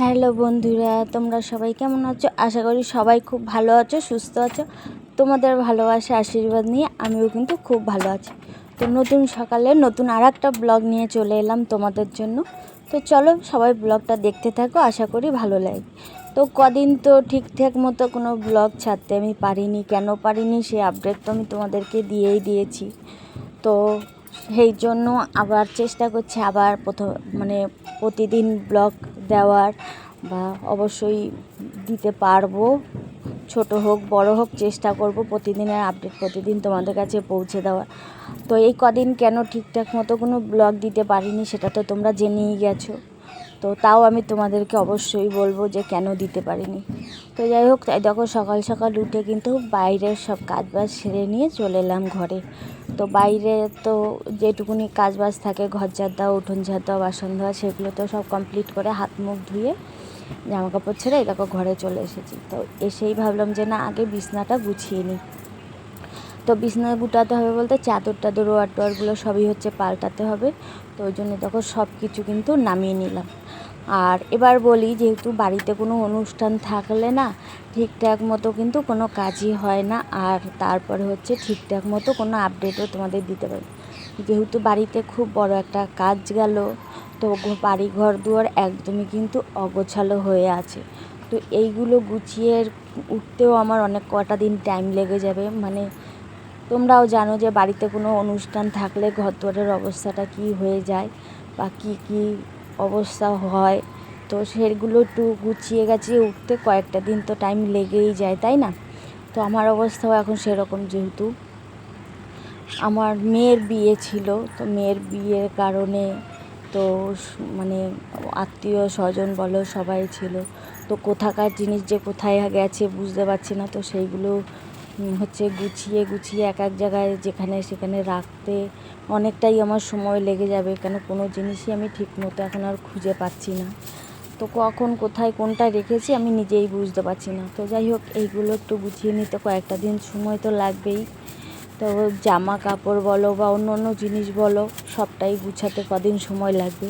Hello বন্ধুরা, তোমরা সবাই কেমন আছো? আশা করি সবাই খুব ভালো আছো, সুস্থ আছো। তোমাদের ভালোবাসা, আশীর্বাদ নিয়ে আমিও কিন্তু খুব ভালো আছি। তো নতুন সকালে নতুন আর একটা ব্লগ নিয়ে চলে এলাম তোমাদের জন্য। তো চলো সবাই ব্লগটা দেখতে থাকো, আশা করি ভালো লাগে। তো কদিন তো ঠিকঠাক মতো কোনো ব্লগ ছাড়তে আমি পারিনি, কেন পারিনি সেই আপডেট তো আমি তোমাদেরকে দিয়েই দিয়েছি। তো সেই জন্য আবার চেষ্টা করছি আবার প্রথম মানে প্রতিদিন ব্লগ দেওয়ার বা অবশ্যই দিতে পারব। ছোট হোক, বড় হোক, চেষ্টা করব প্রতিদিনের আপডেট প্রতিদিন তোমাদের কাছে পৌঁছে দেওয়ার। তো এই কদিন কেন ঠিকঠাক মতো কোনো ব্লগ দিতে পারিনি সেটা তো তোমরা জেনেই গেছো। তো তাও আমি তোমাদেরকে অবশ্যই বলব যে কেন দিতে পারিনি। তো যাই হোক, তাই দেখো সকাল সকাল উঠে কিন্তু বাইরের সব কাজ বাজ সেরে নিয়ে চলে এলাম ঘরে। তো বাইরে তো যেটুকুনি কাজ বাজ থাকে, ঘর ঝাড় দেওয়া উঠোন ঝাড় দেওয়া বাসন ধোয়া, সেগুলো তো সব কমপ্লিট করে হাত মুখ ধুয়ে জামা কাপড় ছেড়ে দেখো ঘরে চলে এসেছি। তো এসেই ভাবলাম যে না, আগে বিছনাটা গুছিয়ে নিই। তো বিছনা গুটাতে হবে বলতে চাদর টাদর ওয়ার টোয়ারগুলো সবই হচ্ছে পাল্টাতে হবে। তো ওই জন্য দেখো সব কিছু কিন্তু নামিয়ে নিলাম। আর এবার বলি, যেহেতু বাড়িতে কোনো অনুষ্ঠান থাকলে না, ঠিকঠাক মতো কিন্তু কোনো কাজই হয় না। আর তারপরে হচ্ছে ঠিকঠাক মতো কোনো আপডেটও তোমাদের দিতে পারি। যেহেতু বাড়িতে খুব বড় একটা কাজ গেল, তো বাড়ি ঘর দুয়ার একদমই কিন্তু অগোছালো হয়ে আছে। তো এইগুলো গুছিয়ে উঠতেও আমার অনেক কটা দিন টাইম লেগে যাবে। মানে তোমরাও জানো যে বাড়িতে কোনো অনুষ্ঠান থাকলে ঘর দুয়ারের অবস্থাটা কী হয়ে যায় বা কী কী অবস্থা হয়। তো সেগুলো একটু গুছিয়ে গাছিয়ে উঠতে কয়েকটা দিন তো টাইম লেগেই যায়, তাই না? তো আমার অবস্থাও এখন সেরকম যেহেতু। আমার মেয়ের বিয়ে ছিল, তো মেয়ের বিয়ের কারণে তো মানে আত্মীয় স্বজন বলো সবাই ছিল। তো কোথাকার জিনিস যে কোথায় গেছে বুঝতে পারছি না, তো সেইগুলো হচ্ছে গুছিয়ে গুছিয়ে এক এক জায়গায় যেখানে সেখানে রাখতে অনেকটাই আমার সময় লেগে যাবে, কেন কোনো জিনিসই আমি ঠিক মতো এখন আর খুঁজে পাচ্ছি না। তো কখন, কোথায়, কোনটা রেখেছি আমি নিজেই বুঝতে পারছি না। তো যাই হোক, এইগুলো একটু গুছিয়ে নিতে কয়েকটা দিন সময় তো লাগবেই। তো জামা কাপড় বলো বা অন্য অন্য জিনিস বলো, সবটাই গুছাতে কদিন সময় লাগবে।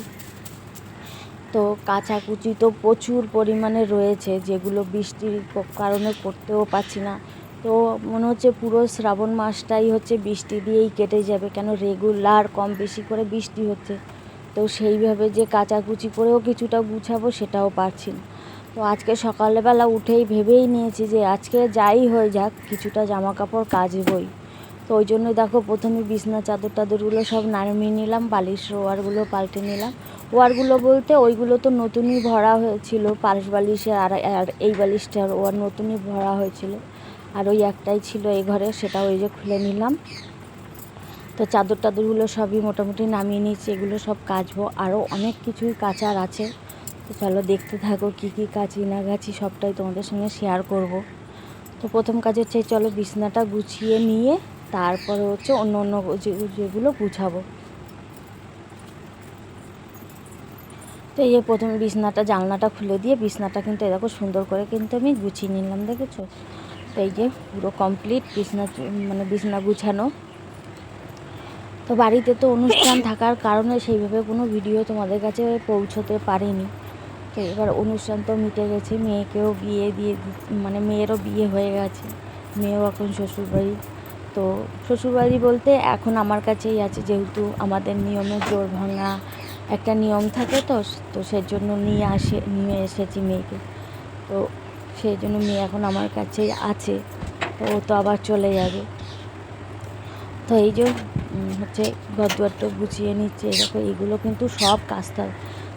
তো কাচাকুচি তো প্রচুর পরিমাণে রয়েছে, যেগুলো বৃষ্টির কারণে করতেও পারছি না। তো মনে হচ্ছে পুরো শ্রাবণ মাসটাই হচ্ছে বৃষ্টি দিয়েই কেটে যাবে, কেন রেগুলার কম বেশি করে বৃষ্টি হচ্ছে। তো সেইভাবে যে কাচাকুচি করেও কিছুটা গুছাবো সেটাও পারছি না। তো আজকে সকালবেলা উঠেই ভেবেই নিয়েছি যে আজকে যাই হয়ে যাক, কিছুটা জামা কাপড় কাচবই। তো ওই জন্য দেখো প্রথমে বিছনা চাদর টাদরগুলো সব নামিয়ে নিলাম, বালিশ ওয়ারগুলো পাল্টে নিলাম। ওয়ারগুলো বলতে ওইগুলো তো নতুনই ভরা হয়েছিল পালিশ বালিশে আর আর এই বালিশটার ওয়ার নতুনই ভরা হয়েছিল। আর ওই একটাই ছিল এই ঘরে সেটা ওই যে খুলে নিলাম। তো চাদর টাদরগুলো সবই মোটামুটি নামিয়ে নিয়েছি, এগুলো সব কাচবো। আরও অনেক কিছুই কাচার আছে। তো চলো দেখতে থাকো কী কী কাচি না গাছি সবটাই তোমাদের সঙ্গে শেয়ার করব। তো প্রথম কাজ হচ্ছে চলো বিছনাটা গুছিয়ে নিয়ে তারপরে হচ্ছে অন্য অন্য যেগুলো গুছাবো। তো এই প্রথমে বিছনাটা, জানলাটা খুলে দিয়ে বিছনাটা কিন্তু এরকম সুন্দর করে কিন্তু আমি গুছিয়ে নিলাম, দেখেছ? এই যে পুরো কমপ্লিট বিছনা মানে বিছনা গুছানো। তো বাড়িতে তো অনুষ্ঠান থাকার কারণে সেইভাবে কোনো ভিডিও তোমাদের কাছে পৌঁছতে পারিনি। তো এবার অনুষ্ঠান তো মিটে গেছে মেয়েকেও বিয়ে দিয়ে মানে মেয়েরও বিয়ে হয়ে গেছে মেয়েও এখন শ্বশুরবাড়ি। তো শ্বশুরবাড়ি বলতে এখন আমার কাছেই আছে যেহেতু আমাদের নিয়মে জোর ভাঙা একটা নিয়ম থাকে তো তো সেজন্য নিয়ে আসে নিয়ে এসেছি মেয়েকে। তো সেই জন্য মেয়ে এখন আমার কাছে আছে। তো ও তো আবার চলে যাবে। তো এই যে হচ্ছে ঘর দুয়ারটা গুছিয়ে নিচ্ছে। এরকম এইগুলো কিন্তু সব কাচতে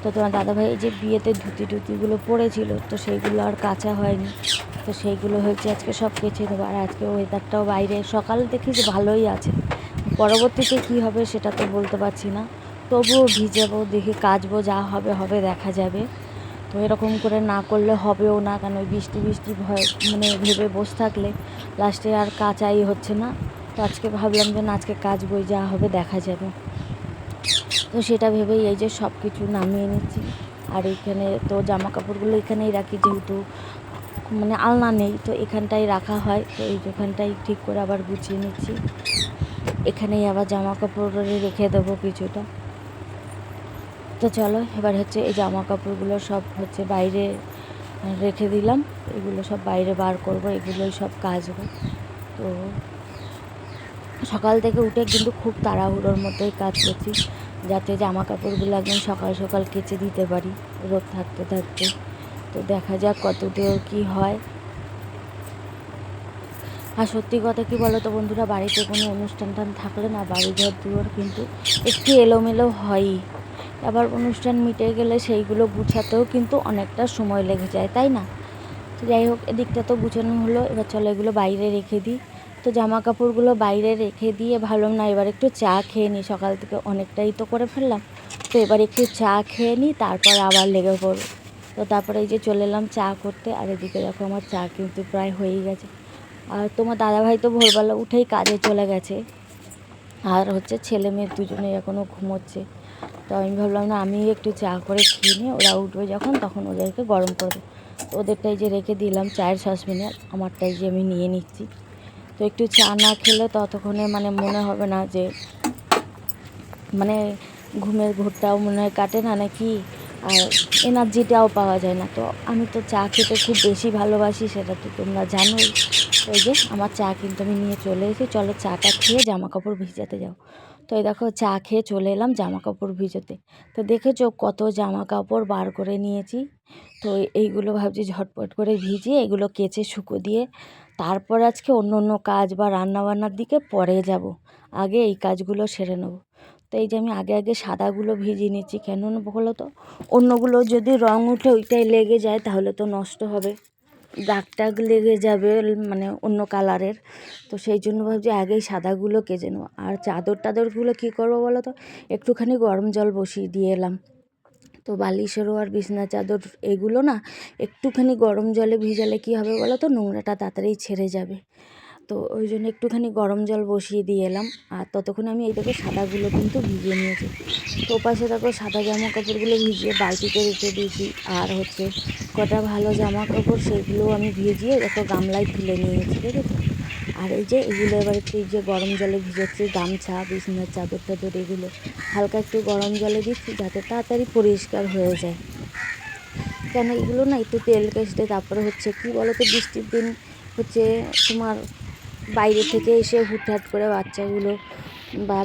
তো তোমার দাদাভাই এই যে বিয়েতে ধুতি টুতিগুলো পড়েছিল তো সেইগুলো আর কাঁচা হয়নি। তো সেইগুলো হয়েছে আজকে সব কেচে দেবো। আর আজকে ওয়েদারটাও বাইরে। সকাল দেখি যে ভালোই আছে। পরবর্তীতে কী হবে সেটা তো বলতে পারছি না। তবুও ভিজাবো, দেখি কাচবো, যা হবে হবে, দেখা যাবে। তো এরকম করে না করলে হবেও না, কেন ওই বৃষ্টি বৃষ্টি ভয় মানে ভেবে বসে থাকলে লাস্টে আর কাচাই হচ্ছে না। তো আজকে ভাবলাম যে না, আজকে কাজ বই যা হবে দেখা যাবে। তো সেটা ভেবেই এই যে সব কিছু নামিয়ে নিচ্ছি। আর এখানে তো জামা কাপড়গুলো এখানেই রাখি, যেহেতু মানে আলনা নেই, তো এখানটাই রাখা হয়। তো এই যেখানটাই ঠিক করে আবার গুছিয়ে নিচ্ছি। এখানেই আবার জামা কাপড় রেখে দেবো কিছুটা। তো চলো, এবার হচ্ছে এই জামা কাপড়গুলো সব হচ্ছে বাইরে রেখে দিলাম। এগুলো সব বাইরে বার করব, এগুলোই সব কাচবো। তো সকাল থেকে উঠে কিন্তু খুব তাড়াহুড়োর মধ্যেই কাজ করছি, যাতে জামা কাপড়গুলো একদম সকাল সকাল কেচে দিতে পারি, রোদ থাকতে থাকতে। তো দেখা যাক কতদূর কী হয়। আর সত্যি কথা কি বলো তো বন্ধুরা, বাড়িতে কোনো অনুষ্ঠান টান থাকলে না বাড়ি ঘর দুয়ার কিন্তু একটু এলোমেলো হয়ই। আবার অনুষ্ঠান মিটে গেলে সেইগুলো গুছাতেও কিন্তু অনেকটা সময় লেগে যায়, তাই না? তো যাই হোক, এদিকটা তো গুছানো হলো, এবার চলো এগুলো বাইরে রেখে দিই। তো জামা কাপড়গুলো বাইরে রেখে দিয়ে ভাবলাম, না, এবার একটু চা খেয়ে নিই। সকাল থেকে অনেকটাই তো করে ফেললাম। তো এবার একটু চা খেয়ে নিই, তারপর আবার লেগে পড়ব। তো তারপরে এই যে চলে এলাম চা করতে, আর এদিকে দেখো আমার চা কিন্তু প্রায় হয়েই গেছে। আর তোমার দাদাভাই তো ভোরবেলা উঠেই কাজে চলে গেছে। আর হচ্ছে ছেলে মেয়ে দুজনেই এখনও ঘুমোচ্ছে। তো আমি ভাবলাম, না, আমি একটু চা করে খেয়ে নিয়ে ওরা উঠবে যখন, তখন ওদেরকে গরম করব তো ওদেরটাই যে রেখে দিলাম চায়ের সসপ্যানে আমারটাই যে আমি নিয়ে নিচ্ছি। তো একটু চা না খেলে ততক্ষণে মানে মনে হবে না যে মানে ঘুমের ঘোরটাও মনে হয় কাটে না নাকি? আর এনার্জিটাও পাওয়া যায় না। তো আমি তো চা খেতে খুব বেশি ভালোবাসি, সেটা তো তোমরা জানোই। ওই যে, আমার চা কিন্তু আমি নিয়ে চলে এসেছি। চলো চাটা খেয়ে জামা কাপড় ভিজাতে যাও। তো এই দেখো চা খেয়ে চলে এলাম জামা কাপড় ভিজোতে। তো দেখেছ কত জামা কাপড় বার করে নিয়েছি? তো এইগুলো ভাবছি ঝটপট করে ভিজিয়ে এগুলো কেচে শুকো দিয়ে তারপর আজকে অন্য অন্য কাজ বা রান্নাবান্নার দিকে পরে যাব। আগে এই কাজগুলো সেরে নেব। তো এই যে আমি আগে আগে সাদাগুলো ভিজিয়ে নিচ্ছি, কেন বলো তো? অন্যগুলো যদি রঙ উঠে ওইটাই লেগে যায় তাহলে তো নষ্ট হবে। দাগ টাগ লেগে যাবে মানে অন্য কালারের। তো সেই জন্য ভাবছি আগেই সাদাগুলো কেজে নেব। আর চাদর টাদরগুলো কী করব বলো তো? একটুখানি গরম জল বসিয়ে দিয়ে এলাম। তো বালিশেরও আর বিছনা চাদর এগুলো না, একটুখানি গরম জলে ভিজালে কি হবে বলো তো? নোংরাটা তাড়াতাড়ি ছেড়ে যাবে। তো ওই জন্য একটুখানি গরম জল বসিয়ে দিয়ে এলাম। আর ততক্ষণ আমি এই দেখো সাদাগুলো কিন্তু ভিজিয়ে নিয়েছি। তো পাশে দেখো সাদা জামা কাপড়গুলো ভিজিয়ে বালতিতে রেখে দিয়েছি। আর হচ্ছে কটা ভালো জামা কাপড় সেগুলো আমি ভিজিয়ে দেখো গামলায় তুলে নিয়েছি দেখেছ আর এই যে এগুলো এবার একটু যে গরম জলে ভিজাচ্ছি, গামছা, বিছনার চাদর টাদর এগুলো। হালকা একটু গরম জলে দিচ্ছি যাতে তাড়াতাড়ি পরিষ্কার হয়ে যায়। কেন এগুলো না একটু তেল কেসে তারপরে হচ্ছে কি বলো তো বৃষ্টির দিন হচ্ছে তোমার বাইরে থেকে এসে হুটহাট করে বাচ্চাগুলো বা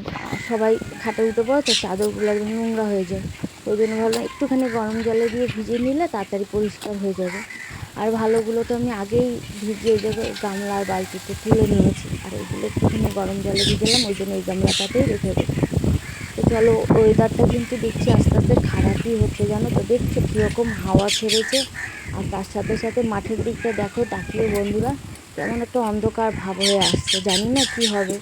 সবাই খাটে উঠে পড়ে তো চাদরগুলো একদম নোংরা হয়ে যায়। ওই জন্য ভাবলাম একটুখানি গরম জলে দিয়ে ভিজিয়ে নিলে তাড়াতাড়ি পরিষ্কার হয়ে যাবে। আর ভালোগুলো তো আমি আগেই ভিজিয়ে দেবো গামলার বালতিতে তুলে নিয়েছি। আর এগুলো একটুখানি গরম জলে ভিজেলাম, ওই জন্য এই গামলাটাতেই রেখে দেবো তো চলো ওয়েদারটা কিন্তু দেখছি আস্তে আস্তে খারাপই হচ্ছে, জানো তো? দেখছ কীরকম হাওয়া ছেড়েছে। আর তার সাথে সাথে মাঠের দিকটা দেখো তাকিয়ে বন্ধুরা কেমন একটা অন্ধকার ভাব হয়ে আসছে, জানি না কি হবে।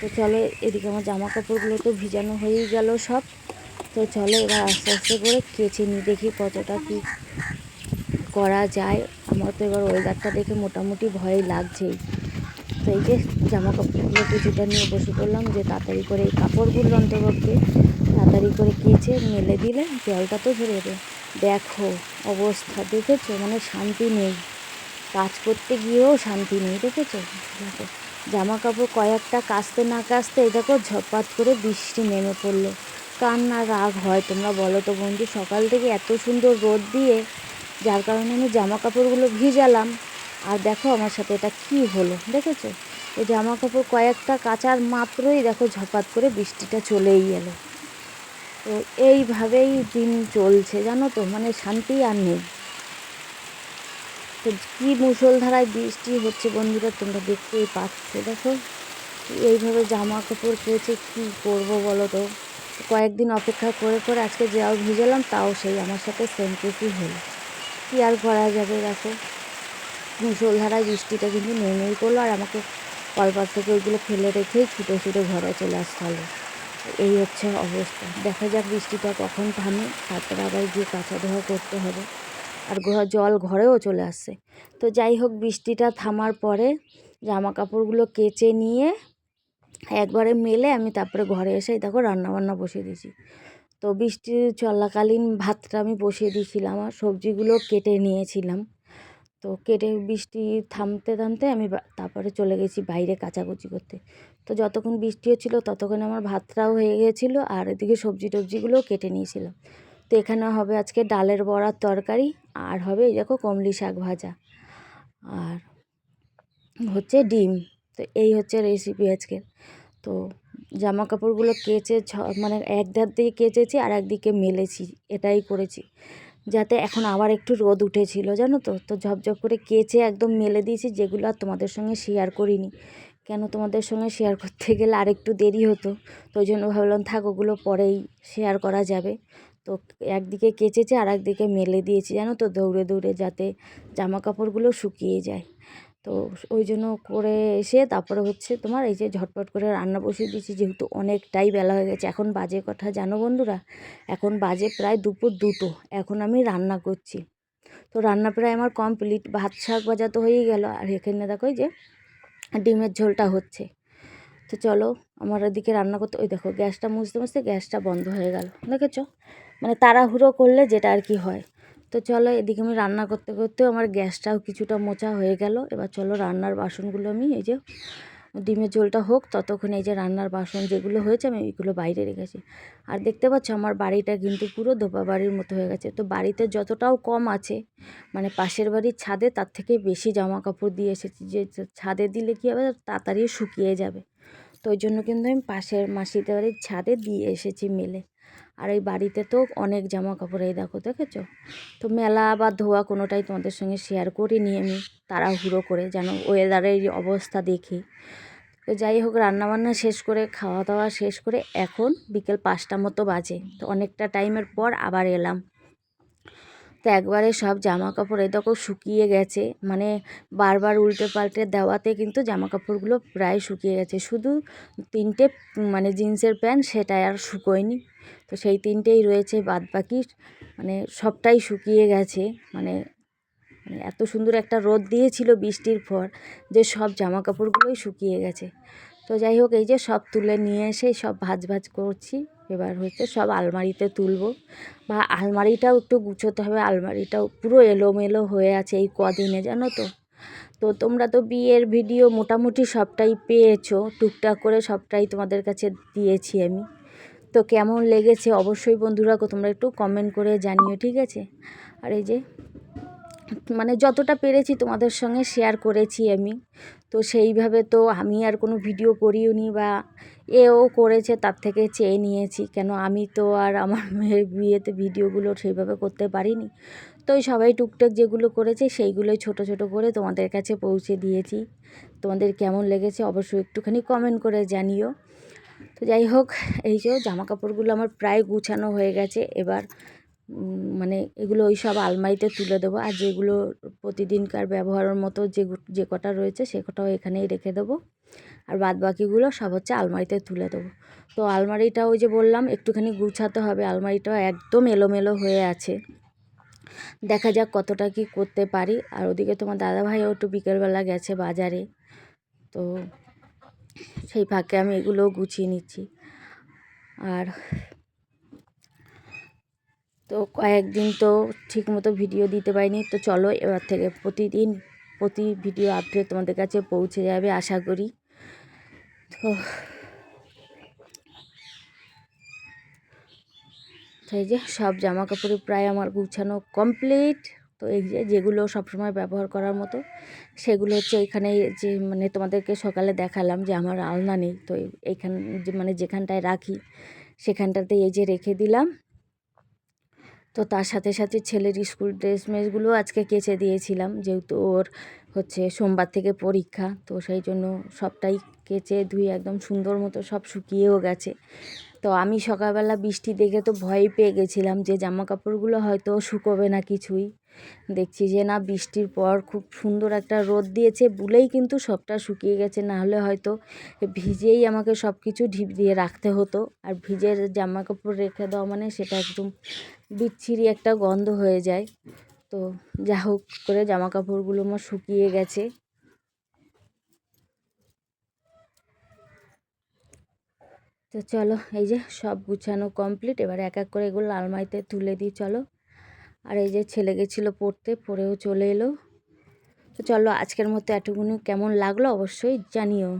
তো চলো, এদিকে আমার জামা কাপড়গুলো তো ভিজানো হয়েই গেল সব। তো চলো, এবার আস্তে আস্তে করে কেচে নিই, দেখি কতটা কি করা যায়। আমার তো এবার ওয়েদারটা দেখে মোটামুটি ভয় লাগছেই। তো এই যে জামা কাপড়গুলো কিছুটা নিয়ে বসে পড়লাম, যে তাড়াতাড়ি করে এই কাপড়গুলো অন্তর্ভুক্তে তাড়াতাড়ি করে কেচে মেলে দিলে জলটা তো ঝরে দেখো অবস্থা, দেখেছ? মানে শান্তি নেই। কাজ করতে গিয়েও শান্তি নেই, দেখেছ? দেখো জামা কাপড় কয়েকটা কাচতে না কাচতে দেখো ঝপাত করে বৃষ্টি নেমে পড়ল। কার না রাগ হয়, তোমরা বলো তো বন্ধু, সকাল থেকে এত সুন্দর রোদ দিয়ে যার কারণে আমি জামা কাপড়গুলো ভিজালাম। আর দেখো আমার সাথে এটা কি হলো, দেখেছ? এই জামা কাপড় কয়েকটা কাচার মাত্রই দেখো ঝপাত করে বৃষ্টিটা চলেই এলো। তো এইভাবেই দিন চলছে, জানো তো? মানে শান্তি আর নেই। তো কী মুসলধারায় বৃষ্টি হচ্ছে বন্ধুরা, তোমরা দেখতেই পাচ্ছ। দেখো, এইভাবে জামা কাপড় পেয়েছে কী করব বলো তো? কয়েকদিন অপেক্ষা করে করে আজকে যাও ভিজালাম, তাও সেই আমার সাথে সেম কেসই হলো। কী আর করা যাবে দেখো? মুসলধারায় বৃষ্টিটা কিন্তু নেমেই পড়ল, আর আমাকে কলপার থেকে ওইগুলো ফেলে রেখেই ছুটে ছুটে ঘরে চলে আসতে হলো। এই হচ্ছে অবস্থা। দেখা যাক বৃষ্টিটা কখন থামে, তারপরে আবার গিয়ে কাঁচা ধোয়া করতে হবে। আর জল ঘরেও চলে আসছে তো যাই হোক, বৃষ্টিটা থামার পরে জামা কাপড়গুলো কেচে নিয়ে একবারে মেলে আমি তারপরে ঘরে এসে দেখো রান্নাবান্না বসিয়ে দিয়েছি। তো বৃষ্টি চলাকালীন ভাতটা আমি বসিয়ে দিয়েছিলাম আর সবজিগুলো কেটে নিয়েছিলাম। তো কেটে বৃষ্টি থামতে থামতে আমি তারপরে চলে গেছি বাইরে কাচাকুচি করতে। তো যতক্ষণ বৃষ্টি হচ্ছিল ততক্ষণ আমার ভাতটাও হয়ে গেছিল আর এদিকে সবজি টবজিগুলোও কেটে নিয়েছিলাম। তো এখানে হবে আজকে ডালের বড়ার তরকারি, আর হবে এই দেখো কমলি শাক ভাজা। আর হচ্ছে ডিম, তো এই হচ্ছে রেসিপি আজকে তো জামা কাপড়গুলো কেচে ছ মানে এক ধার দিয়ে কেচেছি আর একদিকে মেলেছি, এটাই করেছি। যাতে এখন আবার একটু রোদ উঠেছিল, জানো তো? তো ঝপঝপ করে কেচে একদম মেলে দিয়েছি, যেগুলো আর তোমাদের সঙ্গে শেয়ার করিনি। কেন তোমাদের সঙ্গে শেয়ার করতে গেলে আর একটু দেরি হতো, তো ওই জন্য ভাবলাম থাক ওগুলো পরেই শেয়ার করা যাবে। তো একদিকে কেচেছে আর একদিকে মেলে দিয়েছি, জানো তো? দৌড়ে দৌড়ে যাতে জামা কাপড়গুলো শুকিয়ে যায়। তো ওই জন্য করে এসে তারপরে হচ্ছে তোমার এই যে ঝটপট করে রান্না বসিয়ে দিয়েছি, যেহেতু অনেকটাই বেলা হয়ে গেছে। এখন বাজে কথা, জানো বন্ধুরা? এখন বাজে প্রায় দুপুর দুটো, এখন আমি রান্না করছি। তো রান্না প্রায় আমার কমপ্লিট, ভাত শাক ভাজা তো হয়েই গেল। আর এখানে দেখো যে ডিমের ঝোলটা হচ্ছে। তো চলো, আমার ওদিকে রান্না করতে, ওই দেখো, গ্যাসটা মুছতে মুছতে গ্যাসটা বন্ধ হয়ে গেল। দেখেছ? মানে তাড়াহুড়ো করলে যেটা আর কি হয়। তো চলো এদিকে আমি রান্না করতে করতেও আমার গ্যাসটাও কিছুটা মোচা হয়ে গেল। এবার চলো রান্নার বাসনগুলো আমি এই যে ডিমের ঝোলটা হোক, ততক্ষণ এই যে রান্নার বাসন যেগুলো হয়েছে আমি এইগুলো বাইরে রেখেছি। আর দেখতে পাচ্ছ আমার বাড়িটা কিন্তু পুরো ধোপা বাড়ির মতো হয়ে গেছে। তো বাড়িতে যতটাও কম আছে মানে পাশের বাড়ির ছাদে তার থেকে বেশি জামা কাপড় দিয়ে এসেছি। যে ছাদে দিলে কী হবে? তাড়াতাড়ি শুকিয়ে যাবে। তো ওই জন্য কিন্তু আমি পাশের মাসিদের বাড়ির ছাদে দিয়ে এসেছি মেলে। আর এই বাড়িতে তো অনেক জামা কাপড় এই দেখো দেখেছ? তো মেলা বা ধোয়া কোনোটাই তোমাদের সঙ্গে শেয়ার করি করিনি আমি, তাড়াহুড়ো করে যেন ওয়েদারের অবস্থা দেখি। তো যাই হোক, রান্নাবান্না শেষ করে খাওয়া দাওয়া শেষ করে এখন বিকেল পাঁচটা মতো বাজে। তো অনেকটা টাইমের পর আবার এলাম। তো একবারে সব জামা কাপড় দেখো শুকিয়ে গেছে। মানে বারবার উল্টে পাল্টে দেওয়াতে কিন্তু জামা কাপড়গুলো প্রায় শুকিয়ে গেছে। শুধু তিনটে মানে জিন্সের প্যান্ট সেটাই আর শুকোয়নি। তো সেই তিনটেই রয়েছে বাদ বাকি মানে সবটাই শুকিয়ে গেছে। মানে মানে এত সুন্দর একটা রোদ দিয়েছিল বৃষ্টির পর যে সব জামা কাপড়গুলোই শুকিয়ে গেছে। তো যাই হোক, এই যে সব তুলে নিয়ে এসে সব ভাজ ভাজ করছি। এবার হচ্ছে সব আলমারিতে তুলবো। বা আলমারিটাও একটু গুছোতে হবে, আলমারিটাও পুরো এলোমেলো হয়ে আছে এই কদিনে, জানো তো? তো তোমরা তো বিয়ের ভিডিও মোটামুটি সবটাই পেয়েছ, টুকটাক করে সবটাই তোমাদের কাছে দিয়েছি আমি। তো কেমন লেগেছে অবশ্যই বন্ধুরা তোমরা একটু কমেন্ট করে জানিও, ঠিক আছে? আর এই যে মানে যতটা পেরেছি তোমাদের সঙ্গে শেয়ার করেছি আমি। তো সেইভাবে তো আমি আর কোনো ভিডিও করিও নি বা এও করেছে, তার থেকে চেয়ে নিয়েছি। কেন আমি তো আর আমার মেয়ের বিয়েতে ভিডিওগুলো সেইভাবে করতে পারিনি। তো সবাই টুকটাক যেগুলো করেছে, সেইগুলোই ছোট ছোট করে তোমাদের কাছে পৌঁছে দিয়েছি। তোমাদের কেমন লেগেছে অবশ্যই একটুখানি কমেন্ট করে জানিও। তো যাই হোক, এই যে জামা কাপড়গুলো আমার প্রায় গুছানো হয়ে গেছে। এবার মানে এগুলো ওই সব আলমারিতে তুলে দেবো। আর যেগুলো প্রতিদিনকার ব্যবহারের মতো যে যে কটা রয়েছে সে কটাও এখানেই রেখে দেবো। আর বাদ বাকিগুলো সব হচ্ছে আলমারিতে তুলে দেবো। তো আলমারিটা ওই যে বললাম, একটুখানি গুছাতে হবে। আলমারিটাও একদম এলোমেলো হয়ে আছে। দেখা যাক কতটা কি করতে পারি। আর ওদিকে তোমার দাদাভাইও একটু বিকেলবেলা গেছে বাজারে। তো সেই ফাঁকে আমি এগুলোও গুছিয়ে নিচ্ছি। আর তো কয়েকদিন তো ঠিক মতো ভিডিও দিতে পারিনি। তো চলো এবার থেকে প্রতিদিন প্রতি ভিডিও আপডেট তোমাদের কাছে পৌঁছে যাবে আশা করি। তো সেই যে সব জামা কাপড়ে প্রায় আমার গুছানো কমপ্লিট তো এই যে যেগুলো সবসময় ব্যবহার করার মতো, সেগুলো হচ্ছে এখানে যে মানে তোমাদেরকে সকালে দেখালাম যে আমার আলনা নেই। তো এইখান মানে যেখানটায় রাখি সেখানটাতে এই যে রেখে দিলাম। তো তার সাথে সাথে ছেলের স্কুল ড্রেস মেসগুলো আজকে কেচে দিয়েছিলাম, যেহেতু ওর হচ্ছে সোমবার থেকে পরীক্ষা। তো সেই জন্য সবটাই কেচে ধুয়ে একদম সুন্দর মতো সব শুকিয়েও গেছে। তো আমি সকালবেলা বৃষ্টি দেখে তো ভয় পেয়ে গেছিলাম যে জামা কাপড়গুলো হয়তো শুকোবে না কিছুই। দেখছি যে না, বৃষ্টির পর খুব সুন্দর একটা রোদ দিয়েছে বলেই কিন্তু সবটা শুকিয়ে গেছে। না হলে হয়তো ভিজেই আমাকে সব কিছু ঢিপ দিয়ে রাখতে হতো। আর ভিজে জামা কাপড় রেখে দেওয়া মানে সেটা একদম বিচ্ছিরি একটা গন্ধ হয়ে যায়। তো যা হোক করে জামা কাপড়গুলো আমার শুকিয়ে গেছে। তো চলো, এই যে সব গুছানো কমপ্লিট এবার এক এক করে এগুলো আলমারিতে তুলে দিই, চলো। আর এই যে ছেলে গেছিল পড়তে, পড়েও চলে এলো। তো চলো আজকের মতো এতগুলো কেমন লাগল অবশ্যই জানিও।